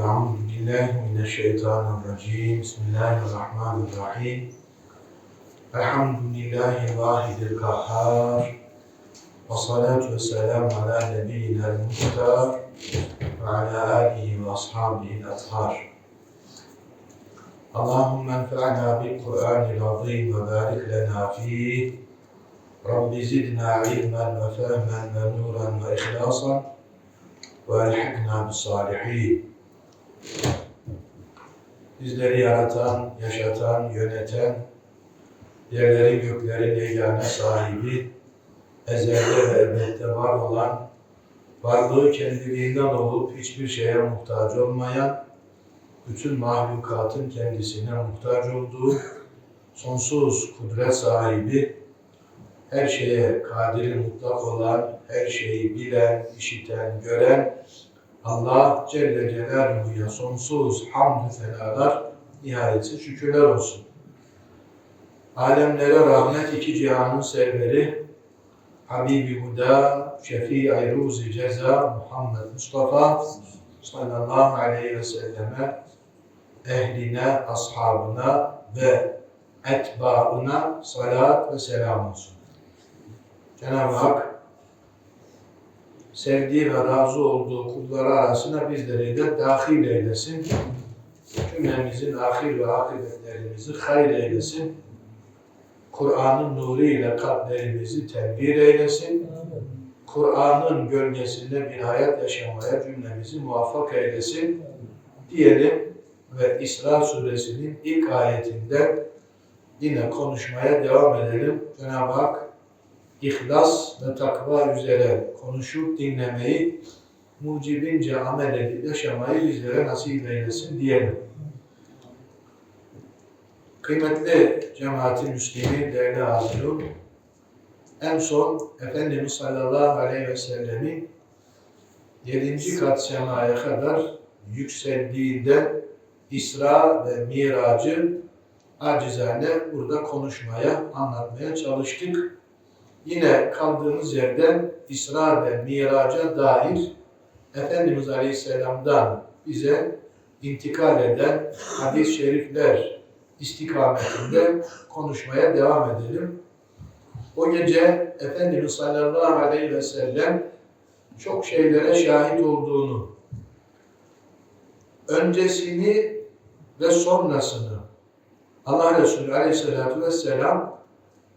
أعوذ بالله من الشيطان الرجيم. بسم الله الرحمن الرحيم. الحمد لله الواحد القهار والصلاة والسلام على نبينا المختار وعلى آله وأصحابه الأطهار. اللهم انفعنا بالقرآن العظيم وبارك لنا فيه. رب زدنا علما وفهما ونورا وإخلاصا. وألحقنا بالصالحين. Bizleri yaratan, yaşatan, yöneten, yerlerin göklerin yegane sahibi, ezelde ve ebedde var olan, varlığı kendiliğinden olup hiçbir şeye muhtaç olmayan, bütün mahlukatın kendisine muhtaç olduğu, sonsuz kudret sahibi, her şeye kadiri mutlak olan, her şeyi bilen, işiten, gören, Allah Celle Celaluhu'ya sonsuz hamdü senalar, nihayetsiz şükürler olsun. Alemlere rahmet iki cihanın serveri, Habibi Huda, Şefii Ceza, Muhammed Mustafa sallallahu aleyhi ve selleme, ehline, ashabına ve etbaına salat ve selam olsun. Cenab-ı Hak sevdiği ve razı olduğu kulları arasına bizleri de dahil eylesin. Cümlemizin ahir ve akıbetlerimizi hayır eylesin. Kur'an'ın nuru ile kalplerimizi tedbir eylesin. Kur'an'ın gölgesinde bir hayat yaşamaya cümlemizi muvaffak eylesin. Diyelim ve İsra suresinin ilk ayetinden yine konuşmaya devam edelim. Cenab-ı Hak ihlas ve takva üzere konuşup dinlemeyi, mucibince amel edip yaşamayı bizlere nasip eylesin diyelim. Kıymetli cemaati müslimi, değerli hazırım, en son Efendimiz sallallahu aleyhi ve sellemin yedinci kat semaya kadar yükseldiğinden İsra ve Miracı acizane burada konuşmaya, anlatmaya çalıştık yine kaldığımız yerden İsra ve Miraç'a dair Efendimiz Aleyhisselam'dan bize intikal eden hadis-i şerifler istikametinde konuşmaya devam edelim. O gece Efendimiz sallallahu aleyhi ve sellem çok şeylere şahit olduğunu, öncesini ve sonrasını Allah Resulü aleyhissalatu vesselam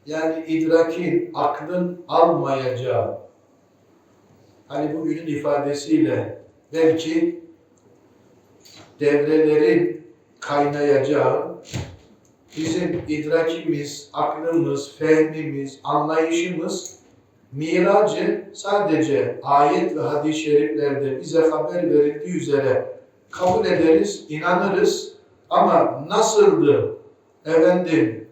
yani idrakin, aklın almayacağı, hani bugünün ifadesiyle belki devrelerin kaynayacağı, bizim idrakimiz, aklımız, fehmimiz, anlayışımız, miracı sadece ayet ve hadis-i şeriflerde bize haber verildiği üzere kabul ederiz, inanırız. Ama nasıldı efendim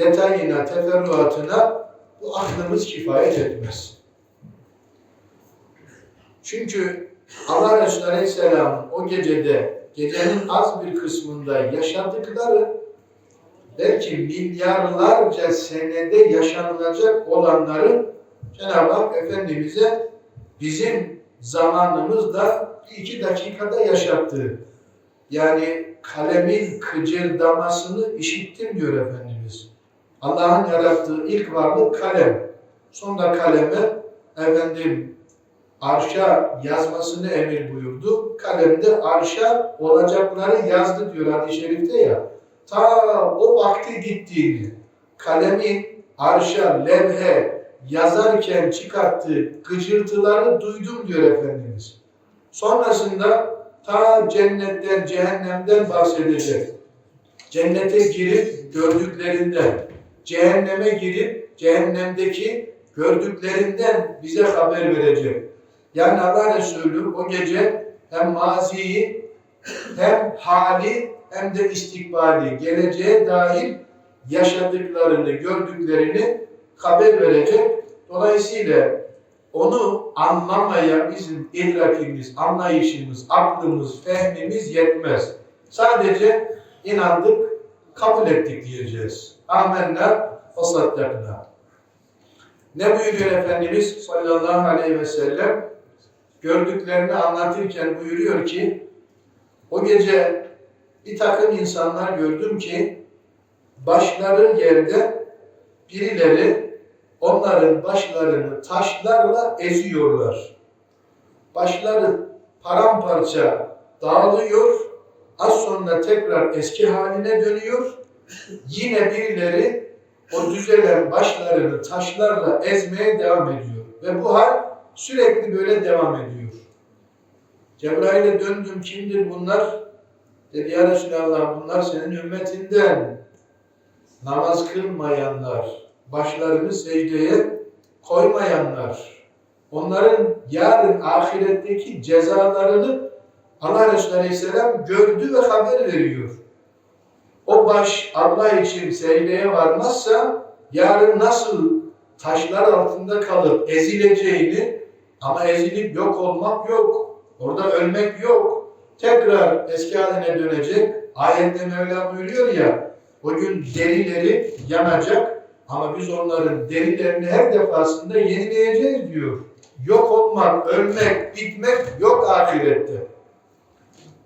detayına, teferruatına bu aklımız kifayet etmez. Çünkü Allah Resulü Aleyhisselam'ın o gecede, gecenin az bir kısmında yaşadıkları belki milyarlarca senede yaşanılacak olanları Cenab-ı Hak Efendimiz'e bizim zamanımızda iki dakikada yaşattı. Yani kalemin kıcırdamasını işittim diyor Efendimiz. Allah'ın yarattığı ilk varlık kalem. Sonra kaleme efendim arşa yazmasını emir buyurdu. Kalemde arşa olacakları yazdı diyor hadis-i şerifte ya. Ta o vakti gittiğini, kalemin arşa, levhe yazarken çıkarttığı gıcırtıları duydum diyor Efendimiz. Sonrasında ta cennetten, cehennemden bahsedecek. Cennete girip gördüklerinden, cehenneme girip cehennemdeki gördüklerinden bize haber verecek. Yani Allah Resulü o gece hem maziyi hem hali hem de istikbali, geleceğe dair yaşadıklarını, gördüklerini haber verecek. Dolayısıyla onu anlamaya bizim idrakimiz, anlayışımız, aklımız, fehmimiz yetmez. Sadece inandık, kabul ettik diyeceğiz. Amenna ve saddakna. Ne buyuruyor Efendimiz sallallahu aleyhi ve sellem? Gördüklerini anlatırken buyuruyor ki O gece bir takım insanlar gördüm ki başları yerde birileri onların başlarını taşlarla eziyorlar. Başları paramparça dağılıyor, az sonra tekrar eski haline dönüyor. Yine birileri o düzelen başlarını taşlarla ezmeye devam ediyor. Ve bu hal sürekli böyle devam ediyor. Cebrail'e döndüm, kimdir bunlar? Dedi ya Resulallah bunlar senin ümmetinden. Namaz kılmayanlar, başlarını secdeye koymayanlar. Onların yarın ahiretteki cezalarını Allah Resulü Aleyhisselam gördü ve haber veriyor. O baş Allah için secdeye varmazsa yarın nasıl taşlar altında kalıp ezileceğini ama ezilip yok olmak yok. Orada ölmek yok. Tekrar eski haline dönecek. Ayette Mevla buyuruyor ya o gün derileri yanacak ama biz onların derilerini her defasında yenileyeceğiz diyor. Yok olmak, ölmek, bitmek yok ahirette.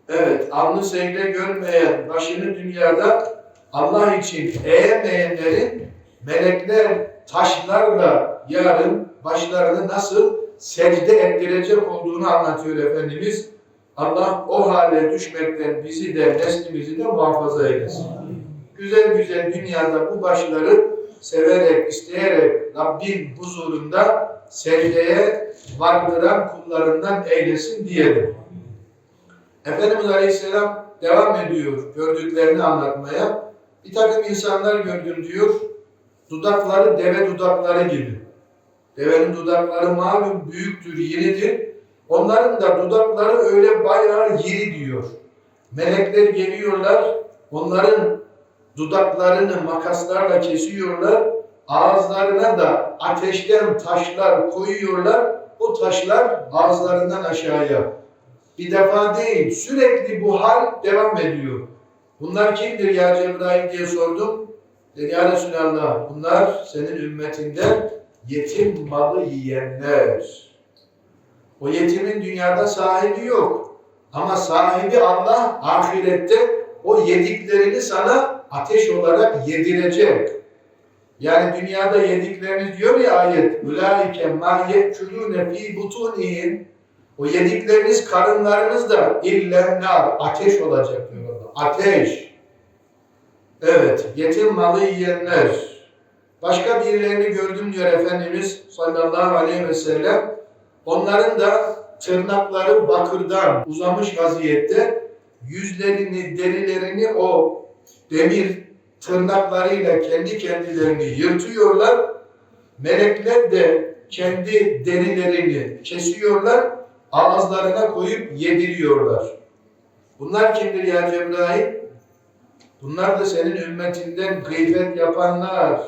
Evet, alnı secde görmeyen, başını dünyada Allah için eğmeyenlerin melekler taşlarla yarın başlarını nasıl secde ettirecek olduğunu anlatıyor Efendimiz. Allah o hale düşmekten bizi de neslimizi de muhafaza eylesin. Güzel güzel dünyada bu başları severek, isteyerek Rabbin huzurunda secdeye vardıran kullarından eylesin diyelim. Efendimiz Aleyhisselam devam ediyor gördüklerini anlatmaya. Bir takım insanlar gördüm diyor. Dudakları deve dudakları gibi. Devenin dudakları malum büyüktür, iridir. Onların da dudakları öyle bayağı iri diyor. Melekler geliyorlar, onların dudaklarını makaslarla kesiyorlar, ağızlarına da ateşten taşlar koyuyorlar, o taşlar ağızlarından aşağıya. Bir defa değil, sürekli bu hal devam ediyor. Bunlar kimdir ya Cebrail diye sordum. Dedi ya Resulallah, bunlar senin ümmetinden yetim malı yiyenler. O yetimin dünyada sahibi yok. Ama sahibi Allah ahirette o yediklerini sana ateş olarak yedirecek. Yani dünyada yedikleriniz diyor ya ayet. Ulaike ma yekulune fi butunihim. O yedikleriniz karınlarınızda illen nar. Ateş olacak diyor orada. Ateş. Evet. Yetim malı yiyenler. Başka birilerini gördüm diyor Efendimiz sallallahu aleyhi ve sellem. Onların da tırnakları bakırdan uzamış vaziyette yüzlerini, derilerini o demir tırnaklarıyla kendi kendilerini yırtıyorlar. Melekler de kendi derilerini kesiyorlar, ağızlarına koyup yediriyorlar. Bunlar kimdir ya Cebrail? Bunlar da senin ümmetinden gıybet yapanlar,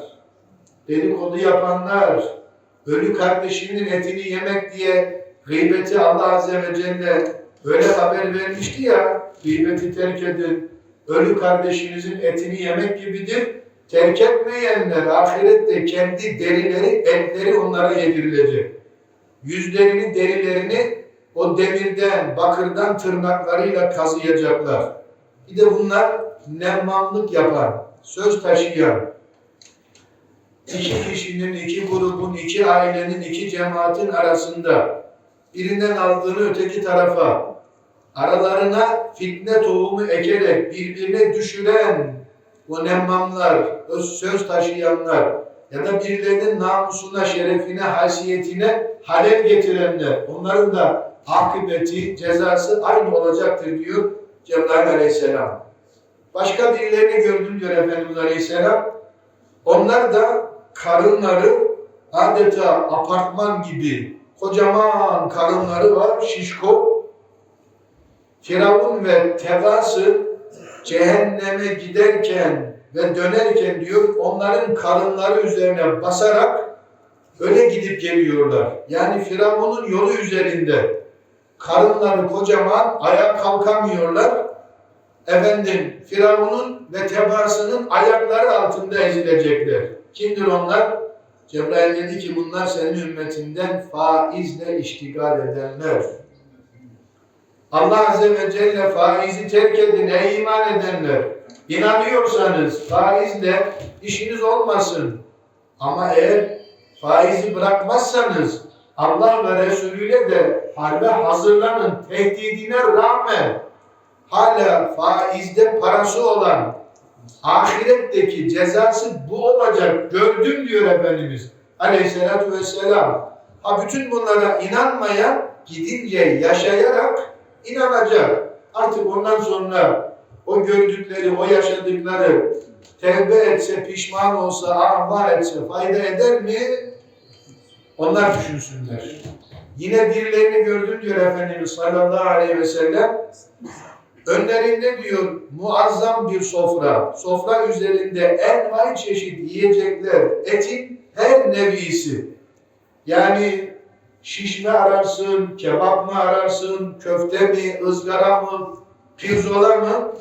dedikodu yapanlar, ölü kardeşinin etini yemek diye gıybeti Allah Azze ve Celle öyle haber vermişti ya, gıybeti terk edin, ölü kardeşinizin etini yemek gibidir. Terk etmeyenler ahirette kendi derileri, etleri onlara yedirilecek. Yüzlerini, derilerini o demirden, bakırdan tırnaklarıyla kazıyacaklar. Bir de bunlar nemmamlık yapan, söz taşıyan, iki kişinin, iki grubun, iki ailenin, iki cemaatin arasında birinden aldığını öteki tarafa, aralarına fitne tohumu ekerek birbirine düşüren o nemmamlar, o söz taşıyanlar ya da birilerinin namusuna, şerefine, haysiyetine halel getirenler, onların da akıbeti, cezası aynı olacaktır diyor Cebrail Aleyhisselam. Başka birilerini gördüm diyor Efendimiz Aleyhisselam. Onlar da karınları adeta apartman gibi kocaman karınları var, şişko. Firavun ve tebası cehenneme giderken ve dönerken diyor onların karınları üzerine basarak öyle gidip geliyorlar. Yani Firavun'un yolu üzerinde karınları kocaman ayağa kalkamıyorlar. Efendim Firavun'un ve tebaasının ayakları altında ezilecekler. Kimdir onlar? Cebrail dedi ki bunlar senin ümmetinden faizle iştigal edenler. Allah Azze ve Celle faizi terk edin ey iman edenler. İnanıyorsanız faizle işiniz olmasın. Ama eğer faizi bırakmazsanız Allah ve Resulüyle de harbe hazırlanın tehdidine rağmen hala faizde parası olan ahiretteki cezası bu olacak gördüm diyor Efendimiz aleyhissalatü vesselam. Ha bütün bunlara inanmayan gidince yaşayarak inanacak. Artık ondan sonra o gördükleri, o yaşadıkları tevbe etse, pişman olsa, ahvar etse fayda eder mi? Onlar düşünsünler. Yine birilerini gördüm diyor Efendimiz sallallahu aleyhi ve sellem. Önlerinde diyor muazzam bir sofra. Sofra üzerinde envai çeşit yiyecekler, etin her nevisi. Yani şiş mi ararsın, kebap mı ararsın, köfte mi, ızgara mı, pirzola mı?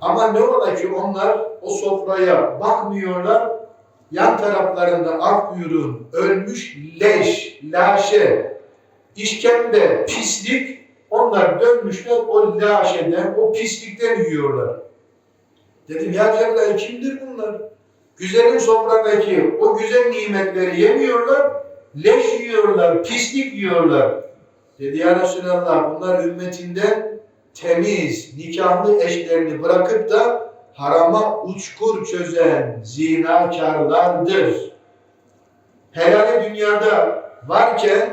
Ama ne ola ki onlar o sofraya bakmıyorlar. Yan taraflarında ak buyurun, ölmüş leş, laşe, işkembe, pislik onlar dönmüşler o laşeden, o pislikten yiyorlar. Dedim ya Cebrail kimdir bunlar? Güzelin sofradaki o güzel nimetleri yemiyorlar, leş yiyorlar, pislik yiyorlar. Dedi ya Resulallah bunlar ümmetinden temiz, nikahlı eşlerini bırakıp da harama uçkur çözen zinakarlardır. Helali dünyada varken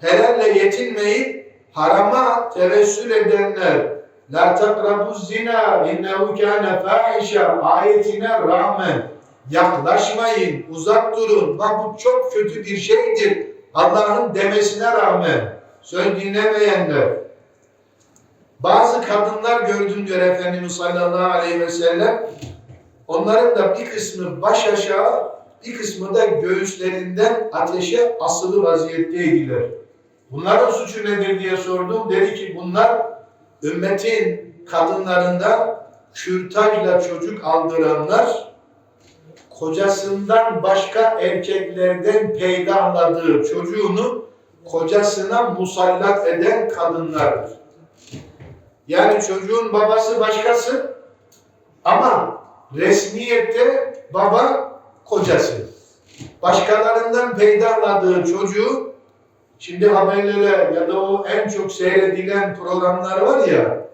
helalle yetinmeyip harama tevessül edenler La takrabu zina innehu kâne fâhişe ayetine rağmen yaklaşmayın, uzak durun. Bak bu çok kötü bir şeydir. Allah'ın demesine rağmen söz dinlemeyenler. Bazı kadınlar gördüm diyor Efendimiz sallallahu aleyhi ve sellem. Onların da bir kısmı baş aşağı, bir kısmı da göğüslerinden ateşe asılı vaziyetteydiler. Bunların suçu nedir diye sordum. Dedi ki bunlar ümmetin kadınlarından kürtajla çocuk aldıranlar, kocasından başka erkeklerden peydahladığı çocuğunu kocasına musallat eden kadınlardır. Yani çocuğun babası başkası ama resmiyette baba kocası. Başkalarından peydahladığı çocuğu Şimdi haberlere ya da o en çok seyredilen programlar var ya,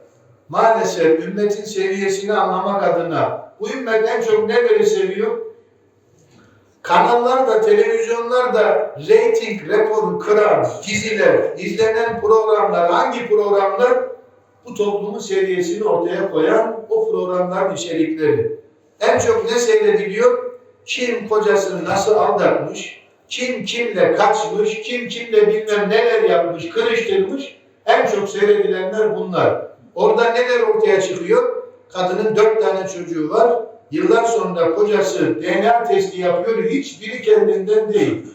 maalesef ümmetin seviyesini anlamak adına bu ümmet en çok neleri seviyor? Kanallar da, televizyonlar da reyting rekoru kıran diziler, izlenen programlar, hangi programlar? Bu toplumun seviyesini ortaya koyan o programların içerikleri. En çok ne seyrediliyor? Kim kocasını nasıl aldatmış, kim kimle kaçmış, kim kimle bilmem neler yapmış, kırıştırmış. En çok seyredilenler bunlar. Orada neler ortaya çıkıyor? Kadının dört tane çocuğu var. Yıllar sonra kocası DNA testi yapıyor. Hiçbiri kendinden değil.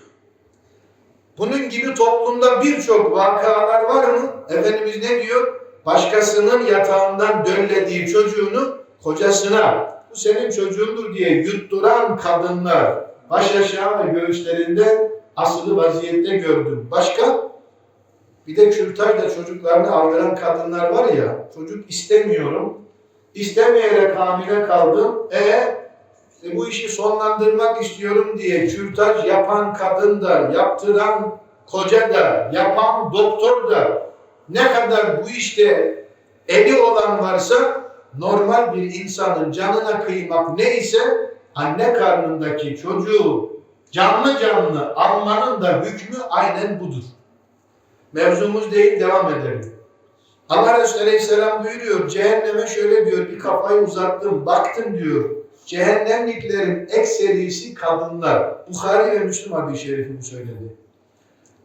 Bunun gibi toplumda birçok vakalar var mı? Efendimiz ne diyor? Başkasının yatağından döllediği çocuğunu kocasına, bu senin çocuğundur diye yutturan kadınlar, baş aşağı ve göğüslerinde asılı vaziyette gördüm. Başka? Bir de kürtajla çocuklarını aldıran kadınlar var ya, çocuk istemiyorum, istemeyerek hamile kaldım, e, e bu işi sonlandırmak istiyorum diye kürtaj yapan kadın da, yaptıran koca da, yapan doktor da, ne kadar bu işte eli olan varsa, normal bir insanın canına kıymak neyse, anne karnındaki çocuğu canlı canlı almanın da hükmü aynen budur. Mevzumuz değil, devam edelim. Allah Resulü Aleyhisselam buyuruyor, cehenneme şöyle diyor, bir kafayı uzattım, baktım diyor, cehennemliklerin ekserisi kadınlar. Bukhari ve Müslüm hadis-i söyledi.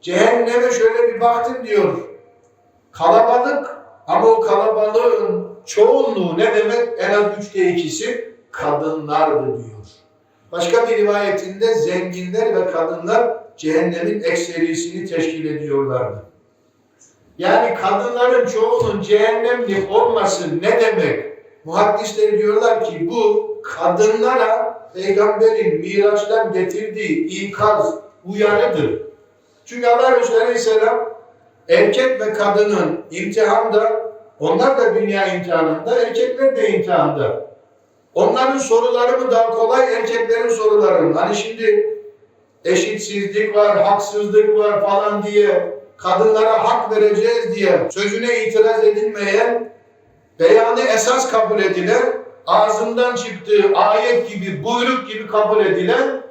Cehenneme şöyle bir baktım diyor, kalabalık ama o kalabalığın çoğunluğu ne demek? En az üçte ikisi kadınlardı diyor. Başka bir rivayetinde zenginler ve kadınlar cehennemin ekserisini teşkil ediyorlardı. Yani kadınların çoğunun cehennemlik olması ne demek? Muhaddisler diyorlar ki bu kadınlara peygamberin miraçtan getirdiği ikaz, uyarıdır. Çünkü Allah Resulü Aleyhisselam erkek ve kadının imtihanda Onlar da dünya imtihanında, erkekler de imtihanda. Onların soruları mı daha kolay, erkeklerin soruları mı? Hani şimdi eşitsizlik var, haksızlık var falan diye kadınlara hak vereceğiz diye sözüne itiraz edilmeyen, beyanı esas kabul edilen, ağzından çıktığı ayet gibi, buyruk gibi kabul edilen,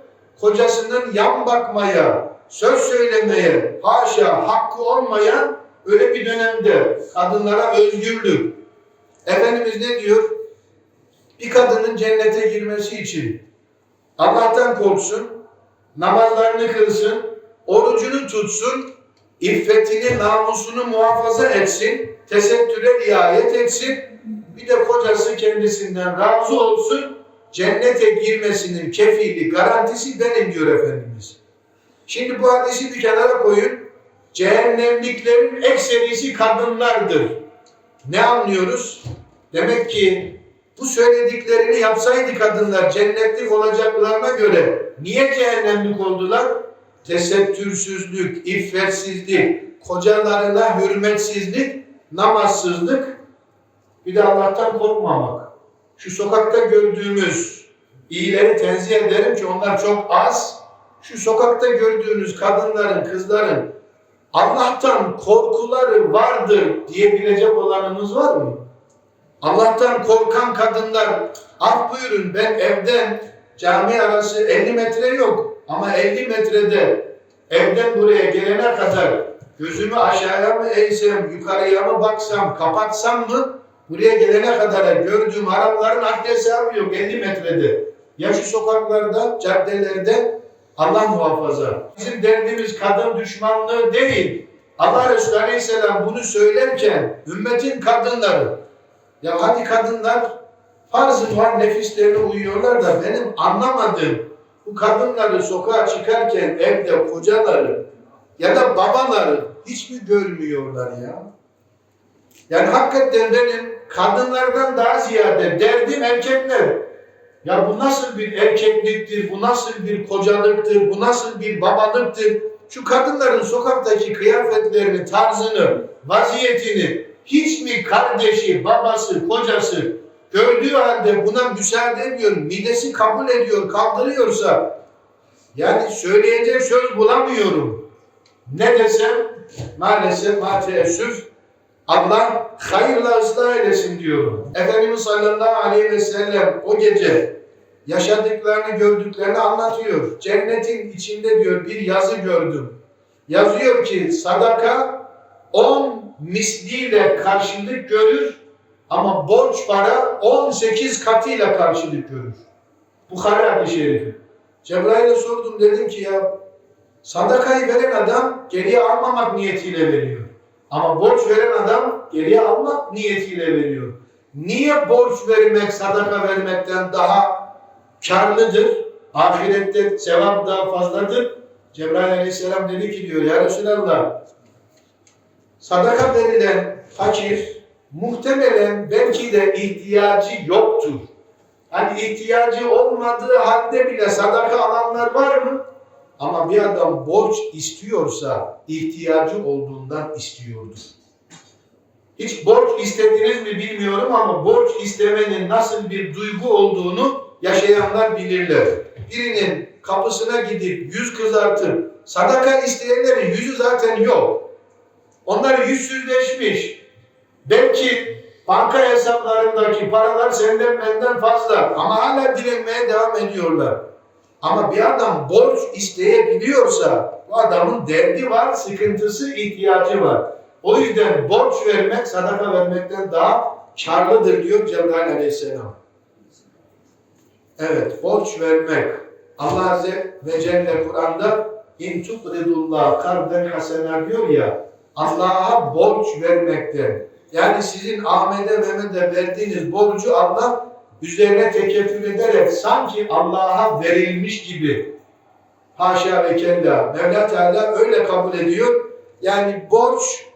kocasının yan bakmaya, söz söylemeye, haşa hakkı olmayan öyle bir dönemde kadınlara özgürlük. Efendimiz ne diyor? Bir kadının cennete girmesi için Allah'tan korksun, namazlarını kılsın, orucunu tutsun, iffetini, namusunu muhafaza etsin, tesettüre riayet etsin, bir de kocası kendisinden razı olsun, cennete girmesinin kefili, garantisi benim diyor Efendimiz. Şimdi bu hadisi bir kenara koyun. Cehennemliklerin ekserisi kadınlardır. Ne anlıyoruz? Demek ki bu söylediklerini yapsaydı kadınlar cennetlik olacaklarına göre niye cehennemlik oldular? Tesettürsüzlük, iffetsizlik, kocalarına hürmetsizlik, namazsızlık, bir de Allah'tan korkmamak. Şu sokakta gördüğümüz iyileri tenzih ederim ki onlar çok az. Şu sokakta gördüğünüz kadınların, kızların Allah'tan korkuları vardır diyebilecek olanımız var mı? Allah'tan korkan kadınlar, af buyurun ben evden cami arası 50 metre yok ama 50 metrede evden buraya gelene kadar gözümü aşağıya mı eğsem, yukarıya mı baksam, kapatsam mı buraya gelene kadar gördüğüm haramların hesabı yok 50 metrede. Ya şu sokaklarda, caddelerde Allah muhafaza. Bizim derdimiz kadın düşmanlığı değil. Allah Resulü Aleyhisselam bunu söylerken ümmetin kadınları ya hadi kadınlar farz-ı var nefislerine uyuyorlar da benim anlamadığım bu kadınları sokağa çıkarken evde kocaları ya da babaları hiç mi görmüyorlar ya? Yani hakikaten benim kadınlardan daha ziyade derdim erkekler. Ya bu nasıl bir erkekliktir, bu nasıl bir kocalıktır, bu nasıl bir babalıktır? Şu kadınların sokaktaki kıyafetlerini, tarzını, vaziyetini hiç mi kardeşi, babası, kocası gördüğü halde buna müsaade ediyor, midesi kabul ediyor, kaldırıyorsa yani söyleyecek söz bulamıyorum. Ne desem maalesef mateessüf Allah hayırla ıslah eylesin diyorum. Efendimiz sallallahu aleyhi ve sellem o gece yaşadıklarını, gördüklerini anlatıyor. Cennetin içinde diyor bir yazı gördüm. Yazıyor ki sadaka on misliyle karşılık görür ama borç para 18 katıyla karşılık görür. Bukhari hadis-i şerifi. Cebrail'e sordum dedim ki ya sadakayı veren adam geriye almamak niyetiyle veriyor. Ama borç veren adam geriye almak niyetiyle veriyor. Niye borç vermek sadaka vermekten daha karlıdır? Ahirette sevap daha fazladır. Cebrail aleyhisselam dedi ki diyor ya Resulallah sadaka verilen fakir muhtemelen belki de ihtiyacı yoktur. Hani ihtiyacı olmadığı halde bile sadaka alanlar var mı? Ama bir adam borç istiyorsa ihtiyacı olduğundan istiyordur. Hiç borç istediniz mi bilmiyorum ama borç istemenin nasıl bir duygu olduğunu yaşayanlar bilirler. Birinin kapısına gidip yüz kızartıp sadaka isteyenlerin yüzü zaten yok. Onlar yüzsüzleşmiş. Belki banka hesaplarındaki paralar senden benden fazla ama hala dilenmeye devam ediyorlar. Ama bir adam borç isteyebiliyorsa bu adamın derdi var, sıkıntısı, ihtiyacı var. O yüzden borç vermek sadaka vermekten daha karlıdır diyor Cebrail aleyhisselam. Evet, borç vermek. Allah Azze ve Celle Kur'an'da in tukridullah karden hasener diyor ya Allah'a borç vermekten. Yani sizin Ahmet'e Mehmet'e verdiğiniz borcu Allah üzerine tekeffül ederek sanki Allah'a verilmiş gibi haşa ve kella Mevla Teala öyle kabul ediyor. Yani borç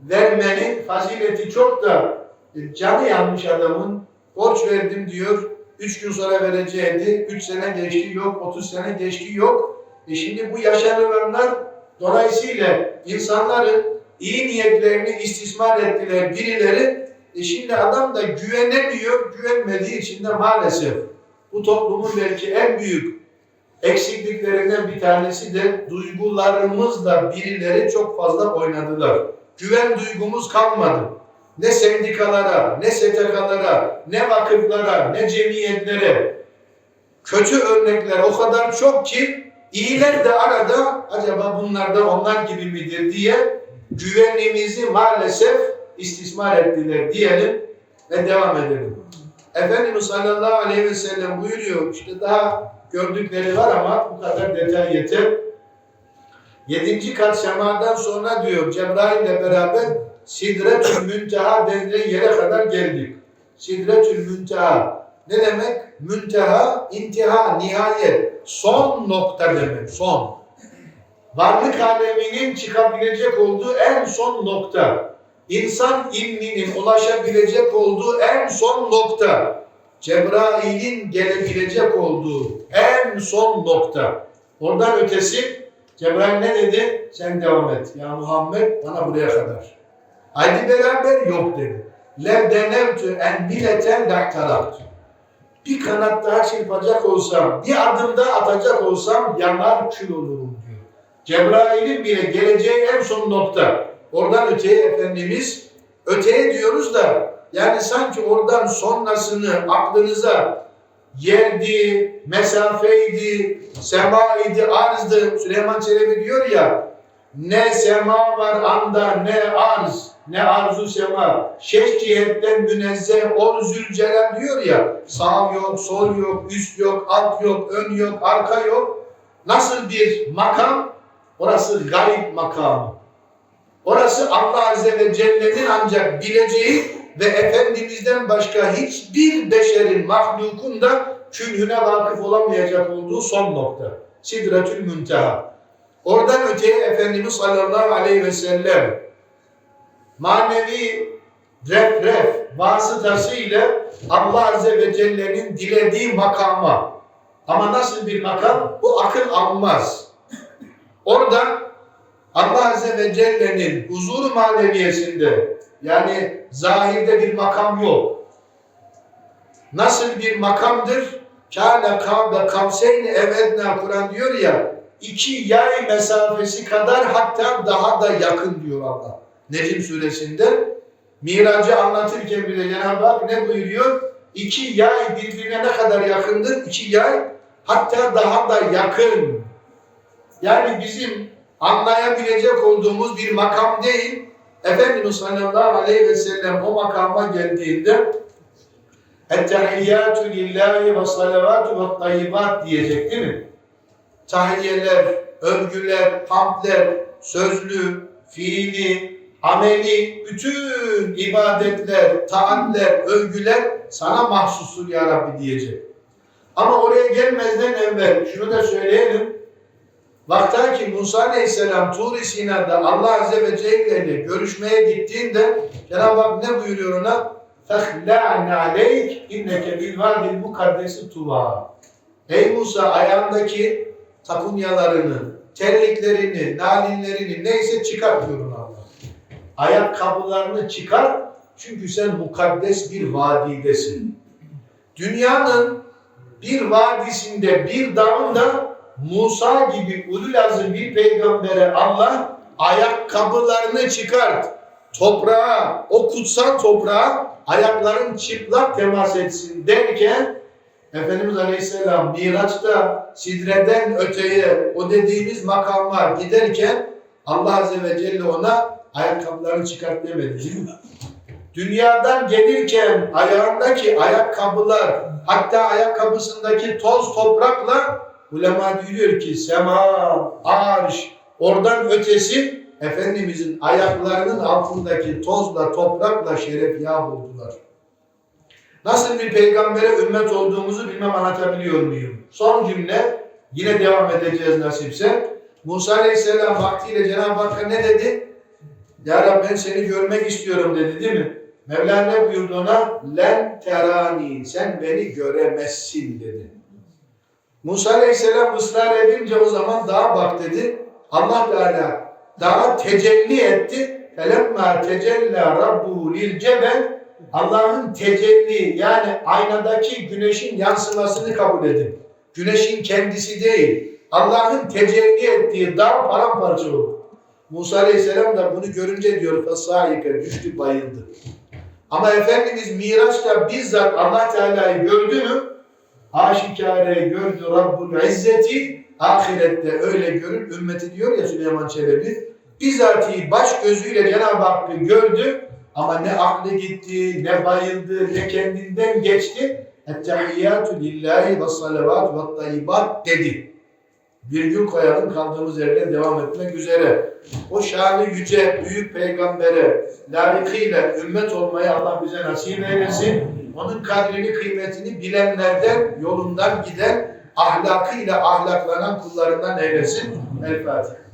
vermenin fazileti çok da e, canı yanmış adamın borç verdim diyor. Üç gün sonra vereceğiydi. Üç sene geçti yok. Otuz sene geçti yok. E şimdi bu yaşanılanlar dolayısıyla insanların iyi niyetlerini istismar ettiler birileri E şimdi adam da güvenemiyor, güvenmediği için de maalesef bu toplumun belki en büyük eksikliklerinden bir tanesi de duygularımızla birileri çok fazla oynadılar. Güven duygumuz kalmadı. Ne sendikalara, ne STK'lara, ne vakıflara, ne cemiyetlere. Kötü örnekler o kadar çok ki iyiler de arada acaba bunlar da onlar gibi midir diye güvenimizi maalesef istismar ettiler diyelim ve devam edelim. Efendimiz sallallahu aleyhi ve sellem buyuruyor işte daha gördükleri var ama bu kadar detay yeter. Yedinci kat semadan sonra diyor Cebrail ile beraber Sidretül Münteha denilen yere kadar geldik. Sidretül Münteha ne demek? Münteha, intiha, nihayet. Son nokta demek, son. Varlık aleminin çıkabilecek olduğu en son nokta. İnsan ilminin ulaşabilecek olduğu en son nokta. Cebrail'in gelebilecek olduğu en son nokta. Oradan ötesi Cebrail ne dedi? Sen devam et. Ya Muhammed bana buraya kadar. Haydi beraber yok dedi. Lev denevtü en bileten daktarat. Bir kanat daha çırpacak olsam, bir adım daha atacak olsam yanar kül olurum diyor. Cebrail'in bile geleceği en son nokta. Oradan öteye Efendimiz, öteye diyoruz da yani sanki oradan sonrasını aklınıza yerdi, mesafeydi, semaidi, arzdı. Süleyman Çelebi diyor ya, ne sema var anda, ne arz, ne arzu sema. Şeş cihetten münezzeh ol zülcelal diyor ya, sağ yok, sol yok, üst yok, alt yok, ön yok, arka yok. Nasıl bir makam? Orası gayb makamı. Orası Allah Azze ve Celle'nin ancak bileceği ve Efendimiz'den başka hiçbir beşerin, mahlukun da külhüne vakıf olamayacak olduğu son nokta. Sidretül Münteha. Oradan öteye Efendimiz sallallahu aleyhi ve sellem manevi ref ref vasıtasıyla Allah Azze ve Celle'nin dilediği makama ama nasıl bir makam? Bu akıl almaz. Orada Allah Azze ve Celle'nin huzuru maneviyesinde yani zahirde bir makam yok. Nasıl bir makamdır? Kâne kâbe kavseyni evedna Kur'an diyor ya iki yay mesafesi kadar hatta daha da yakın diyor Allah. Necim suresinde Miracı anlatırken bile Cenab-ı Hak ne buyuruyor? İki yay birbirine ne kadar yakındır? İki yay hatta daha da yakın. Yani bizim anlayabilecek olduğumuz bir makam değil. Efendimiz sallallahu aleyhi ve sellem o makama geldiğinde Ettehiyyatü lillahi ve salavatü ve tayyibat diyecek değil mi? Tahiyyeler, övgüler, hamdler, sözlü, fiili, ameli, bütün ibadetler, taaller, övgüler sana mahsustur ya Rabbi diyecek. Ama oraya gelmezden evvel şunu da söyleyelim. Vakta ki Musa Aleyhisselam Tur-i Sina'da Allah Azze ve Celle ile görüşmeye gittiğinde Cenab-ı Hak ne buyuruyor ona? فَخْلَعْنَ عَلَيْكِ اِنَّكَ بِالْوَادِ الْمُقَدَّسِ تُوَى Ey Musa ayağındaki takunyalarını, terliklerini, nalinlerini neyse çıkart diyor Allah. Ayakkabılarını çıkar çünkü sen mukaddes bir vadidesin. Dünyanın bir vadisinde, bir dağında Musa gibi ulul azim bir peygambere Allah ayakkabılarını çıkart. Toprağa, o kutsal toprağa ayakların çıplak temas etsin derken Efendimiz Aleyhisselam Miraç'ta Sidre'den öteye o dediğimiz makama giderken Allah Azze ve Celle ona ayakkabılarını çıkart demedi? Dünyadan gelirken ayağındaki ayakkabılar hatta ayakkabısındaki toz toprakla ulema diyor ki sema, arş oradan ötesi Efendimizin ayaklarının altındaki tozla toprakla şerefyab oldular. Nasıl bir peygambere ümmet olduğumuzu bilmem anlatabiliyor muyum? Son cümle yine devam edeceğiz nasipse. Musa Aleyhisselam vaktiyle Cenab-ı Hakk'a ne dedi? Ya Rabbi ben seni görmek istiyorum dedi değil mi? Mevla ne buyurdu ona? Len terani, sen beni göremezsin dedi. Musa Aleyhisselam ısrar edince o zaman dağa bak dedi. Allah Teala dağa tecelli etti. Felemma tecella rabbu lil cebel Allah'ın tecelli yani aynadaki güneşin yansımasını kabul edin. Güneşin kendisi değil. Allah'ın tecelli ettiği dağ paramparça oldu. Musa Aleyhisselam da bunu görünce diyor fasayike düştü bayıldı. Ama Efendimiz Miraç'ta bizzat Allah Teala'yı gördü mü? Aşikare gördü Rabbul İzzeti ahirette öyle görür. Ümmeti diyor ya Süleyman Çelebi. Bizatihi baş gözüyle Cenab-ı Hakk'ı gördü ama ne aklı gitti, ne bayıldı, ne kendinden geçti. Ettehiyyatü lillahi ve salavat ve tayyibat dedi. Virgül koyalım kaldığımız yerden devam etmek üzere. O şanı yüce büyük peygambere layıkıyla ümmet olmayı Allah bize nasip eylesin. Onun kadrini kıymetini bilenlerden yolundan giden ahlakıyla ahlaklanan kullarından eylesin. El Fatiha.